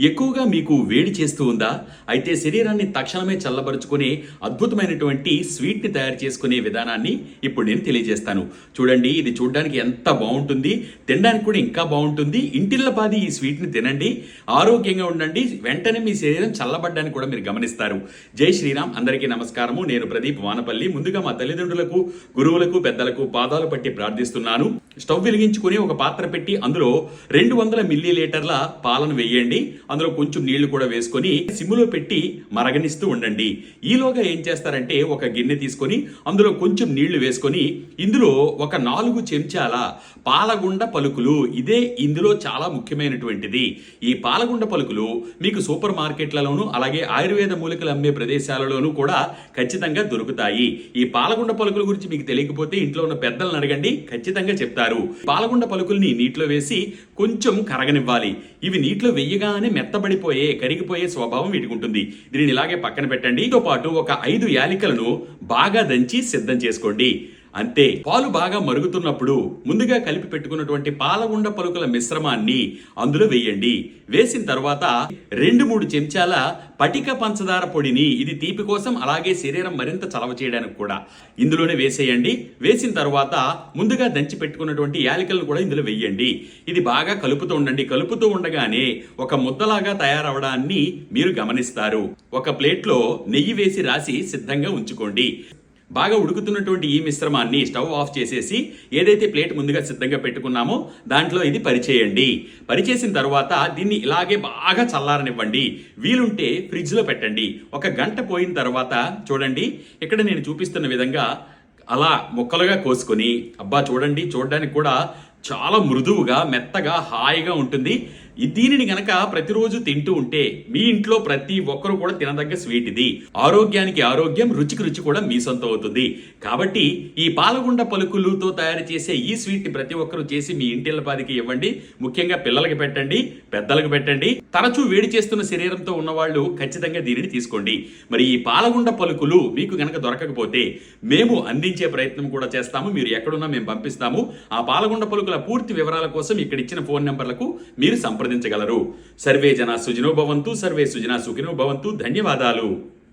ఎక్కువగా మీకు వేడి చేస్తూ ఉందా? అయితే శరీరాన్ని తక్షణమే చల్లబరుచుకునే అద్భుతమైనటువంటి స్వీట్ని తయారు చేసుకునే విధానాన్ని ఇప్పుడు నేను తెలియజేస్తాను. చూడండి ఇది చూడడానికి ఎంత బాగుంటుంది. తినడానికి కూడా ఇంకా బాగుంటుంది. ఇంటిల్లపాది ఈ స్వీట్ని తినండి. ఆరోగ్యంగా ఉండండి. వెంటనే మీ శరీరం చల్లబడ్డానికి కూడా మీరు గమనిస్తారు. జై శ్రీరామ్. అందరికీ నమస్కారము. నేను ప్రదీప్ వానపల్లి. ముందుగా మా తల్లిదండ్రులకు గురువులకు పెద్దలకు పాదాలు పట్టి ప్రార్థిస్తున్నాను. స్టవ్ వెలిగించుకుని ఒక పాత్ర పెట్టి అందులో రెండు వందల మిల్లీ లీటర్ల పాలను వేయండి. అందులో కొంచెం నీళ్ళు కూడా వేసుకొని సిమ్ములో పెట్టి మరగనిస్తూ ఉండండి. ఈలోగా ఏం చేస్తారంటే ఒక గిన్నె తీసుకొని అందులో కొంచెం నీళ్ళు వేసుకొని ఇందులో ఒక నాలుగు చెంచాల పాలగుండ పలుకులు. ఇదే ఇందులో చాలా ముఖ్యమైనటువంటిది. ఈ పాలగుండ పలుకులు మీకు సూపర్ మార్కెట్లలోనూ అలాగే ఆయుర్వేద మూలికలు అమ్మే ప్రదేశాలలోనూ కూడా ఖచ్చితంగా దొరుకుతాయి. ఈ పాలగుండ పలుకుల గురించి మీకు తెలియకపోతే ఇంట్లో ఉన్న పెద్దలను అడగండి ఖచ్చితంగా చెప్తారు. పాలగుండ పలుకుల్ని నీటిలో వేసి కొంచెం కరగనివ్వాలి. ఇవి నీటిలో వెయ్యగానే మెత్తబడిపోయే కరిగిపోయే స్వభావం వీటికి ఉంటుంది. దీనిని ఇలాగే పక్కన పెట్టండి. దీంతో పాటు ఒక ఐదు యాలికలను బాగా దంచి సిద్ధం చేసుకోండి. అంతే. పాలు బాగా మరుగుతున్నప్పుడు ముందుగా కలిపి పెట్టుకున్నటువంటి పాలగుండ పలుకుల మిశ్రమాన్ని అందులో వేయండి. వేసిన తర్వాత రెండు మూడు చెంచాల పటిక పంచదార పొడిని ఇది తీపి కోసం అలాగే శరీరం మరింత చలవ చేయడానికి కూడా ఇందులోనే వేసేయండి. వేసిన తర్వాత ముందుగా దంచి పెట్టుకున్నటువంటి యాలికలను కూడా ఇందులో వేయండి. ఇది బాగా కలుపుతూ ఉండండి. కలుపుతూ ఉండగానే ఒక ముద్దలాగా తయారవడాన్ని మీరు గమనిస్తారు. ఒక ప్లేట్లో నెయ్యి వేసి రాసి సిద్ధంగా ఉంచుకోండి. బాగా ఉడుకుతున్నటువంటి ఈ మిశ్రమాన్ని స్టవ్ ఆఫ్ చేసేసి ఏదైతే ప్లేట్ ముందుగా సిద్ధంగా పెట్టుకున్నామో దాంట్లో ఇది పరిచేయండి. పరిచేసిన తర్వాత దీన్ని ఇలాగే బాగా చల్లారనివ్వండి. వీలుంటే ఫ్రిడ్జ్లో పెట్టండి. ఒక గంట పోయిన తర్వాత చూడండి ఇక్కడ నేను చూపిస్తున్న విధంగా అలా ముక్కలుగా కోసుకొని అబ్బా చూడండి చూడడానికి కూడా చాలా మృదువుగా మెత్తగా హాయిగా ఉంటుంది. ఈ దీనిని గనక ప్రతిరోజు తింటూ ఉంటే మీ ఇంట్లో ప్రతి ఒక్కరూ కూడా తినదగ్గ స్వీట్ ఇది. ఆరోగ్యానికి ఆరోగ్యం రుచికి రుచి కూడా మీ సొంతం అవుతుంది. కాబట్టి ఈ పాలగుండ పలుకులతో తయారు చేసే ఈ స్వీట్ని ప్రతి ఒక్కరూ చేసి మీ ఇంటిల్లపాదికి ఇవ్వండి. ముఖ్యంగా పిల్లలకి పెట్టండి పెద్దలకు పెట్టండి. తరచూ వేడి చేస్తున్న శరీరంతో ఉన్నవాళ్ళు ఖచ్చితంగా దీనిని తీసుకోండి. మరి ఈ పాలగుండ పలుకులు మీకు గనక దొరకకపోతే మేము అందించే ప్రయత్నం కూడా చేస్తాము. మీరు ఎక్కడున్నా మేము పంపిస్తాము. ఆ పాలగుండ పలుకులు పూర్తి వివరాల కోసం ఇక్కడ ఇచ్చిన ఫోన్ నెంబర్లకు మీరు సంప్రదించగలరు. సర్వే జన సుజినో భవంతు సర్వే సుజనా సుఖినో భవంతు. ధన్యవాదాలు.